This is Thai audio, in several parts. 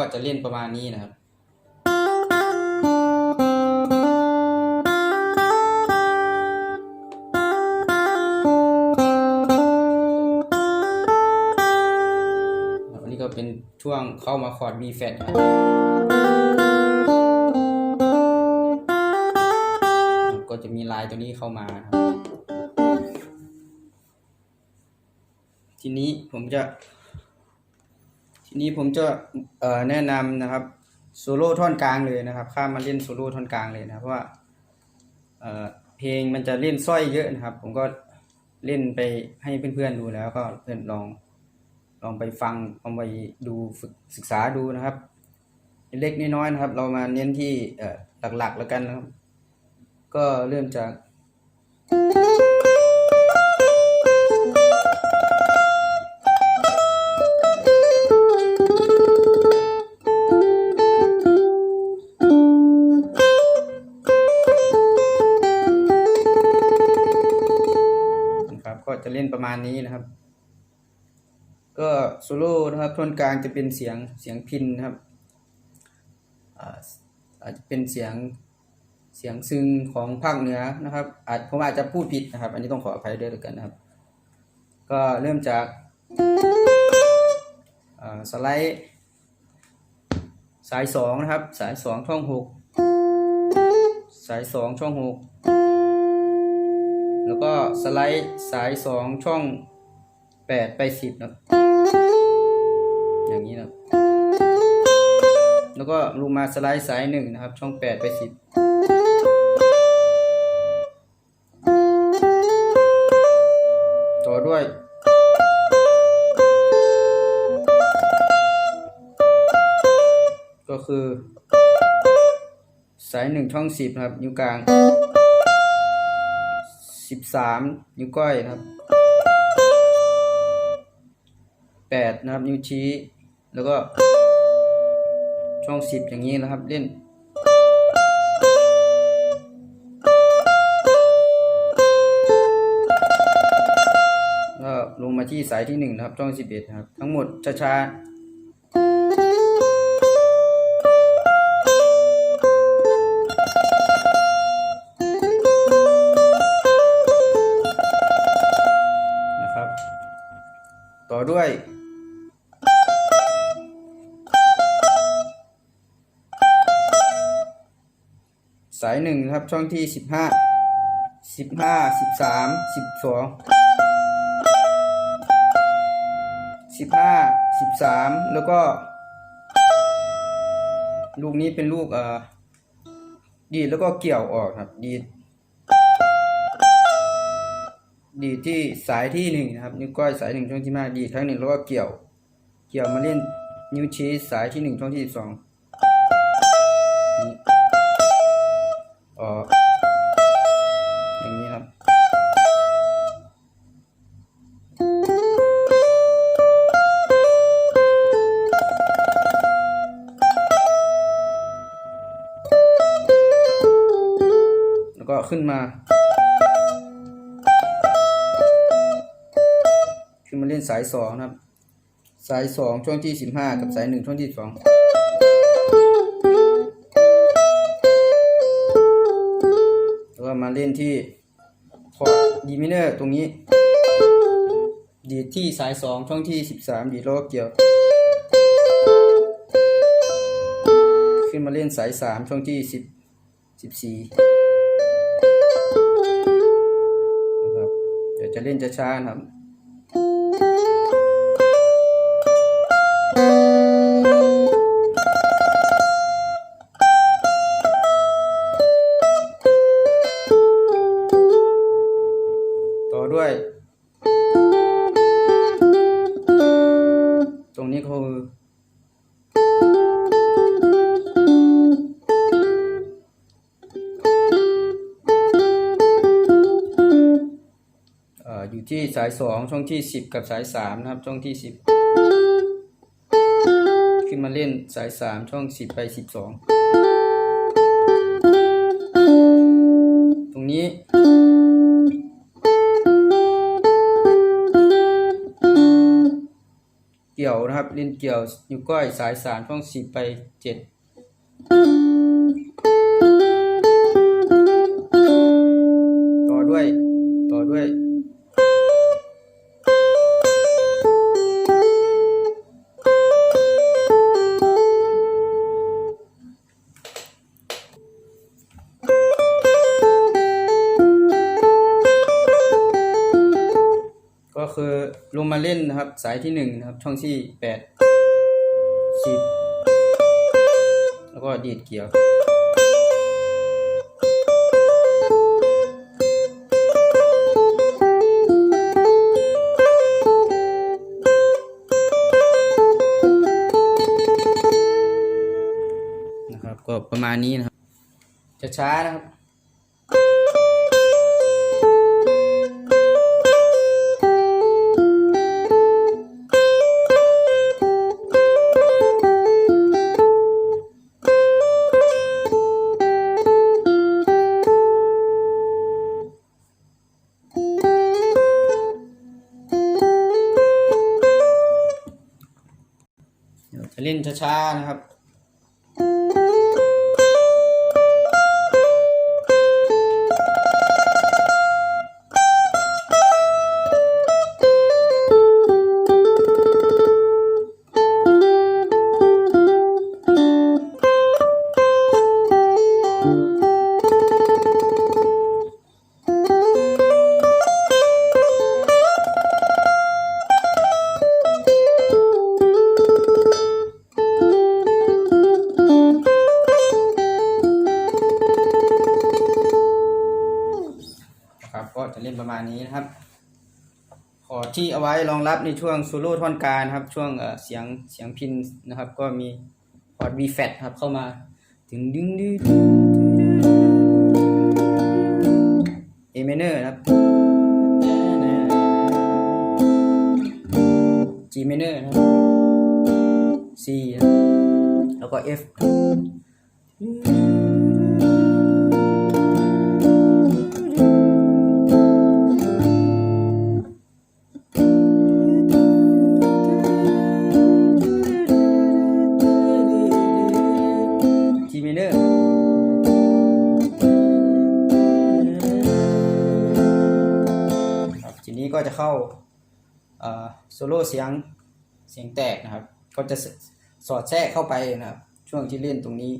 ก็จะเล่นประมาณนี้นะครับครับอันนี้ก็เป็นช่วงเข้ามาคอร์ด B flat ครับก็จะมีลายตัวนี้เข้ามาครับทีนี้ผมจะ ทีนี้ผมจะแนะนำนะครับโซโล่ท่อนกลางเลยนะครับ ข้ามมาเล่นโซโล่ท่อนกลางเลยนะเพราะว่าเเพลงมันจะเล่นสร้อยเยอะนะครับ ผมก็เล่นไปให้เพื่อนๆดูแล้วก็เพื่อนลองลองไปฟังลองไปดูฝึกศึกษาดูนะครับ เล็กน้อยๆนะครับ เรามาเน้นที่หลักๆแล้วกันนะครับ ก็เริ่มจาก ประมาณนี้นะครับ ก็โซโล่นะครับท่อนกลางจะเป็นเสียงเสียงพินนะครับอาจจะเป็นเสียงเสียงซึงของภาคเหนือนะครับอาจผมอาจจะพูดผิดนะครับ อันนี้ต้องขออภัยด้วยแล้วกันนะครับ ก็เริ่มจากสไลด์สายสองนะครับ สายสองช่องหกสายสองช่องหก สไลด์สายสองช่องแปดไปสิบนะอย่างนี้นะแล้วก็ลงมาสไลด์สายหนึ่งนะครับ ช่องแปดไปสิบต่อด้วย ก็คือ สายหนึ่งช่องสิบนะครับ นิ้วกลาง สิบสามนิ้วก้อยนะครับแปดนะครับนิ้วชี้ แล้วก็ ช่องสิบอย่างนี้นะครับเล่นก็ลงมาที่สายที่หนึ่งนะครับช่องสิบเอ็ดนะครับ ทั้งหมดช้าๆ สายหนึ่งครับช่องที่สิบห้าสิบห้าสิบสามสิบสองสิบห้าสิบสามแล้วก็ ลูกนี้เป็นลูกเอ่อดีดแล้วก็เกี่ยวออกครับดีดดีดที่สายที่หนึ่งนะครับ นิ้วก้อยสายหนึ่งช่องที่ห้าดีดครั้งหนึ่งแล้วก็เกี่ยว เกี่ยวมาเล่นนิ้วชี้สายที่หนึ่งช่องที่สิบสอง ขึ้นมา ขึ้นมาเล่นสายสองนะครับ สายสองช่วงที่สิบห้ากับสายหนึ่งช่วงที่สองแล้วก็มาเล่นที่คอร์ดดีมิเนอร์ตรงนี้ ดีที่สายสองช่องที่สิบสามดีดแล้วก็เกี่ยว ขึ้นมาเล่นสายสามช่องที่สิบสิบสี่ ยวจะเล่นช้าๆนะครับ สายสองช่องที่สิบกับสายสามนะครับ ช่องที่สิบขึ้นมาเล่นสายสามช่องสิบไปสิบสองตรงนี้ เกี่ยวนะครับเล่นเกี่ยวนิ้วก้อยสายสามช่องสิบไปเจ็ด สายที่หนึ่งนะครับช่องที่แปดสิบแล้วก็ดีดเกี่ยว นะครับก็ประมาณนี้นะครับช้านะครับ นช้าๆนะครับนะครับ รองรับในช่วงโซโล่ท่อนการนะครับ ช่วงเสียงเสียงพินนะครับ ก็มีพอร์ต V flat ครับเข้ามาถึงดึงดึงดึง A minor นะครับ G minor นะครับ C นะครับแล้วก็ F จีเก็จะเข้าโซโล่เสียงเสียงแตกนะครับ ก็จะสสอดแทรกเข้าไปนะครับ ช่วงที่เล่นตรงนี้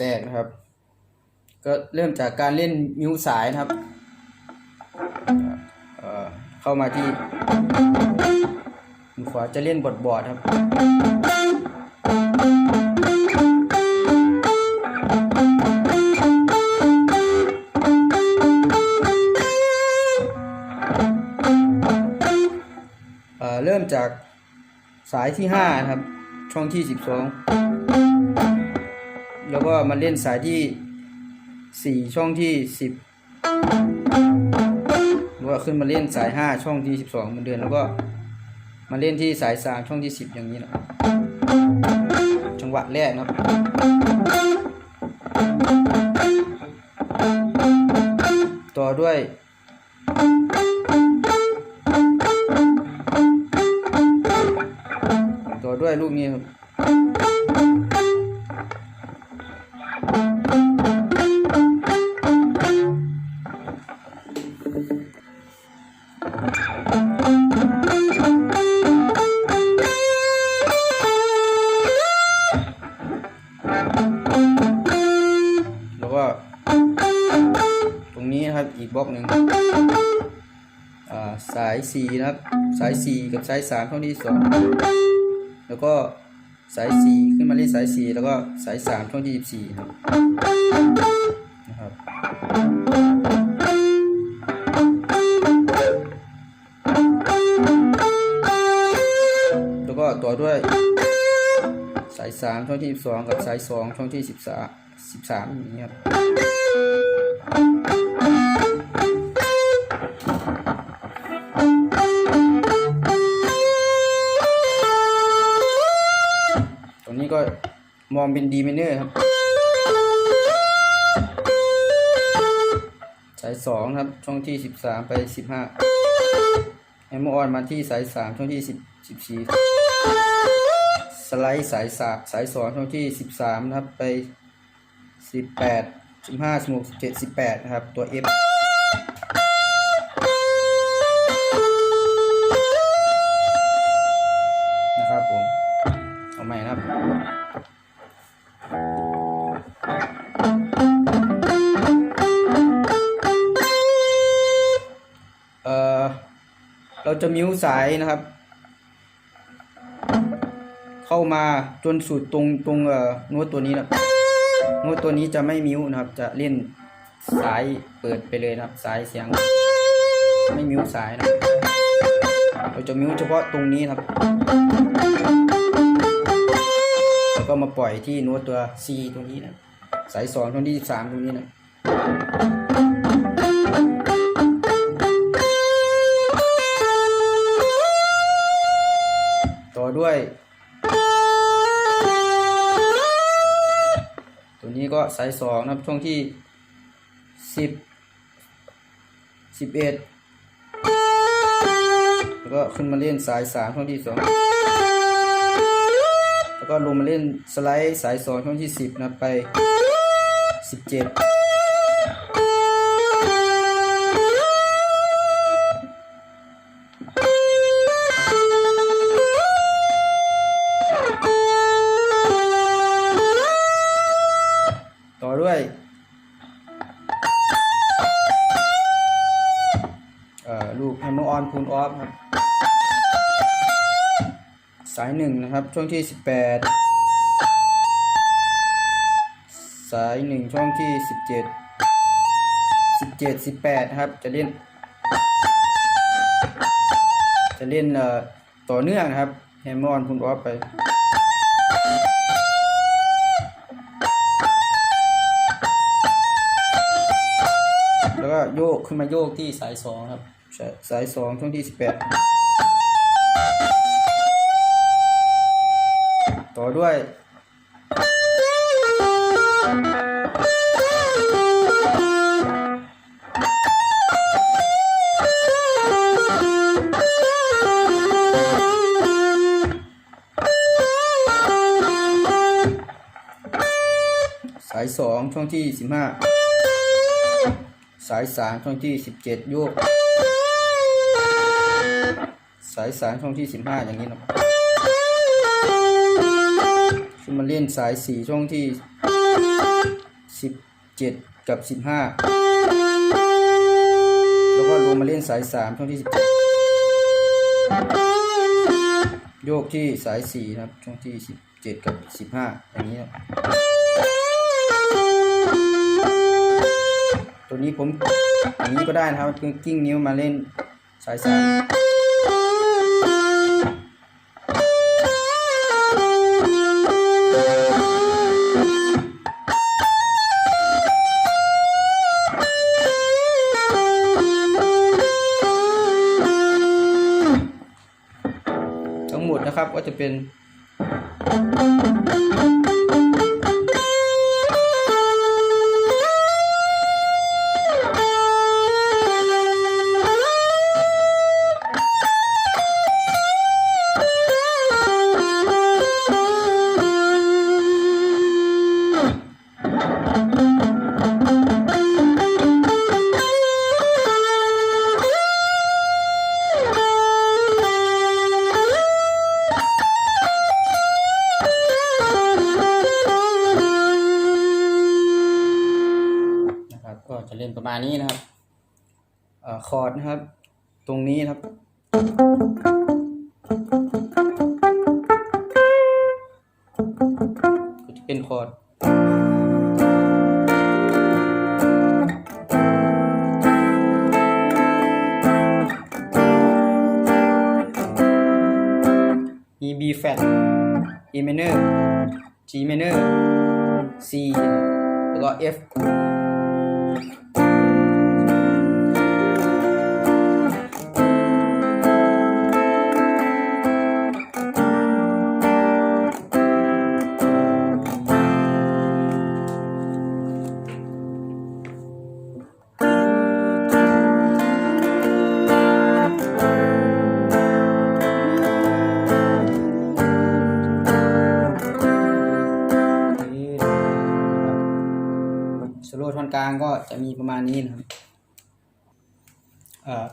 เอ่อเสียงแตกนะครับ ก็เริ่มจากการเล่นมิวสายนะครับเข้ามาที่มือขวาจะเล่นบทบอดครับเริ่มจากสายที่ห้านะครับ ช่องที่สิบสอง แล้วก็มาเล่นสายที่สี่ช่องที่สิบแล้วก็ขึ้นมาเล่นสายห้าช่องที่สิบสองเหมือนเดิมแล้วก็มาเล่นที่สายสามช่องที่สิบอย่างนี้นะจังหวะแรกนะครับต่อด้วยต่อด้วยลูกนี้ครับ 4นะครับ สาย 4 กับสาย 3 เท่านี้2แล้วก็สาย 4 ขึ้นมาเล่นสาย 4 แล้วก็สาย 3 เท่าที่24นะครับแล้วก็ต่อด้วยสาย 3 เท่าที่22 กับสาย 2 เท่าที่13 13อย่างนี้ครับ องเป็นดีเมเนอร์ครับสายสองครับช่องที่สิบสามไปสิบห้าแอมออนมาที่สายสามช่องที่สิบสิบสี่สไลด์สายสามสายสองช่องที่สิบสามนะครับไปสิบแปดสิบห้าสิบหกสิบเจ็ดสิบแปดนะครับตัว F นะ เราจะมิวสายนะครับ เข้ามาจนสุดตรงตรงเอ่อโน้ตตัวนี้นะโน้ตตัวนี้จะไม่มิวนะครับ จะเล่นสายเปิดไปเลยนะครับ สายเสียง ไม่มิวสายนะเราจะมิวเฉพาะตรงนี้นะครับ แล้วก็มาปล่อยที่โน้ตตัว C ตรงนี้นะ สายสองตรงที่สามตรงนี้นะ ด้วย ตัวนี้ก็สายสองนะครับช่วงที่สิบสิบเอ็ดแล้วก็ขึ้นมาเล่นสายสามช่วงที่สองแล้วก็ลงมาเล่นสไลด์สายสองช่วงที่สิบนะไปสิบเจ็ดายหนึ่งนะครับ ช่วงที่สิบแปดสายหนึ่งช่วงที่สิบเจ็ดสิบเจ็ดสิบแปดครับ จะเล่น จะเล่นเอ่อต่อเนื่องนะครับแฮมมอนพูนออฟไปแล้วก็โยกขึ้นมาโยกที่สายสองครับ สายสายสองช่วงที่สิบแปด ด้วยสายสองช่วงที่สิบห้าสายสามช่องที่สิบเจ็ดโยก สายสามช่องที่สิบห้าอย่างนี้นะ มาเล่นสายสี่ช่องที่สิบเจ็ดกับสิบห้าแล้วก็ลงมาเล่นสายสามช่องที่สิบเจ็ดโยกที่สายสี่นะครับช่องที่สิบเจ็ดกับสิบห้าอย่างนี้นะตัวนี้ผมอย่างนี้ก็ได้นะครับกิ้งนิ้วมาเล่นสายสาม เป็น คอร์ดนะครับ ตรงนี้นะครับ ก็จะเป็นคอร์ดมี B flat A minor G minor C แล้วก็ F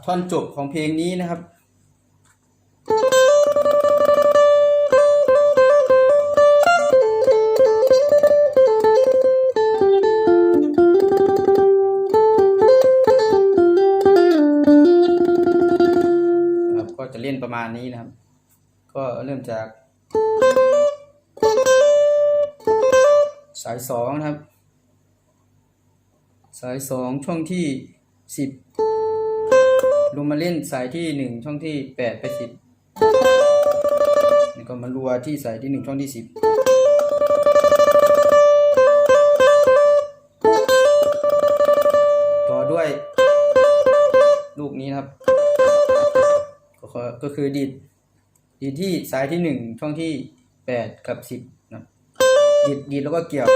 ท่อนจบของเพลงนี้นะครับครับ ก็จะเล่นประมาณนี้นะครับ ก็เริ่มจาก สายสองนะครับ สายสองช่องที่สิบ ลงมาเล่นสายที่หนึ่งช่องที่แปดไปสิบแล้วก็มารัวที่สายที่หนึ่งช่องที่สิบต่อด้วย ลูกนี้นะครับก็คือก็คือดีดดีดที่สายที่หนึ่งช่องที่แปดกับสิบนะครับดีดดีดแล้วก็เกี่ยว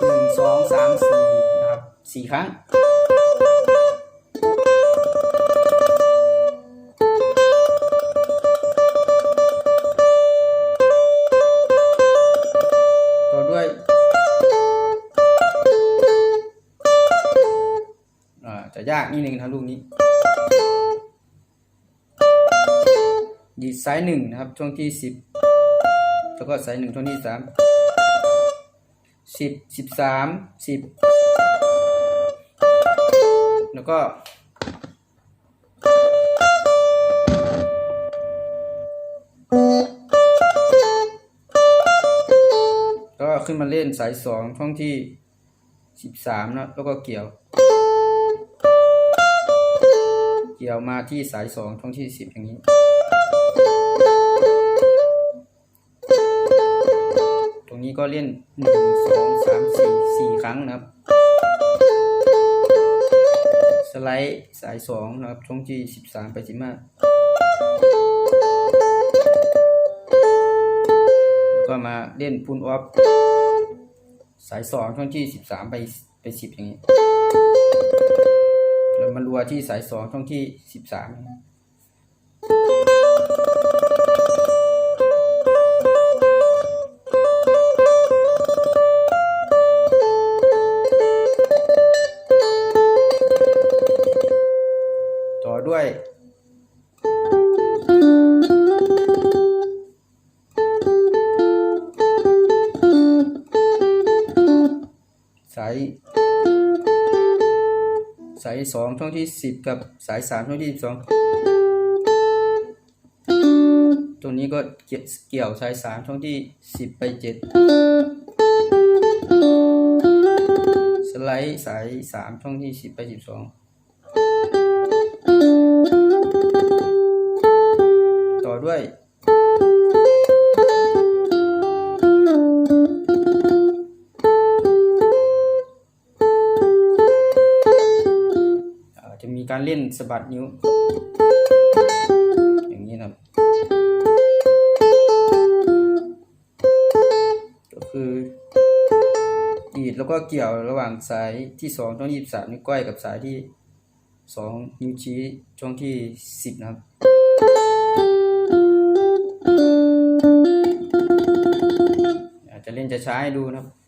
หนึ่งสองสามสี่นะครับสี่ครั้ง นิดนึงนะครับลูกนี้ ดีดซ้ายหนึ่งนะครับ ช่วงที่สิบแล้วก็สายหนึ่งช่วงที่สามสิบสิบสามสิบแล้วก็ก็ขึ้นมาเล่นสายสองช่องที่สิบสามนะแล้วก็เกี่ยว เกี่ยวมาที่สายสองช่องที่สิบอย่างนี้ ตรงนี้ก็เล่นหนึ่งสองสามสี่สี่ครั้งนะครับ สไลด์สายสองนะครับช่องที่สิบสามไปสิบห้าก็มาเล่นพุนออฟสายสองช่องที่สิบสามไปไปสิบอย่างนี้ แล้วมารัวที่สายสองช่องที่สิบสามนะ สองช่องที่สิบกับสายสามช่องที่สิบสองตรงนี้ก็เกี่ยวเกี่ยวสายสามช่องที่สิบไปเจ็ดสไลด์สายสามช่องที่สิบไปสิบสองต่อด้วย เล่นสะบัดนิ้ว อย่างนี้ครับ ก็คือดีดแล้วก็เกี่ยวระหว่างสายที่สองช่องยี่สามนิ้วก้อยกับสายที่สองนิ้วชี้ช่องที่สิบนะครับอาจจะเล่นจะใช้ดูนะครับ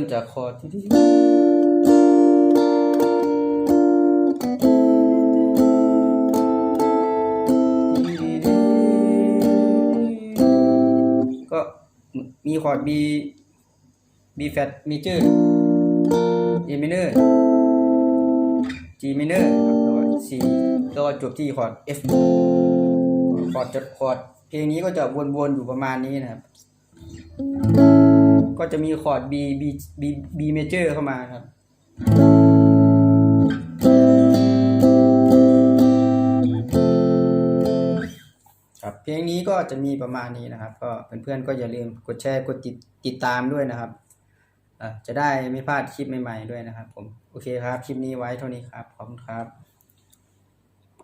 ริ่มจากคอร์ดที่ก็มีคอร์ด B B flat major A minor G minor แล้วก็ C แล้วก็จบที่คอร์ด F คอร์ดจะคอร์ดเพลงนี้ก็จะวนๆอยู่ประมาณนี้นะครับ ก็จะมีคอร์ด B B B B major เข้ามาครับ ครับเพลงนี้ก็จะมีประมาณนี้นะครับ ก็เพื่อนๆก็อย่าลืมกดแชร์กดติดติดตามด้วยนะครับอะจะได้ไม่พลาดคลิปใหม่ๆด้วยนะครับผม โอเคครับ คลิปนี้ไว้เท่านี้ครับ ขอบคุณครับ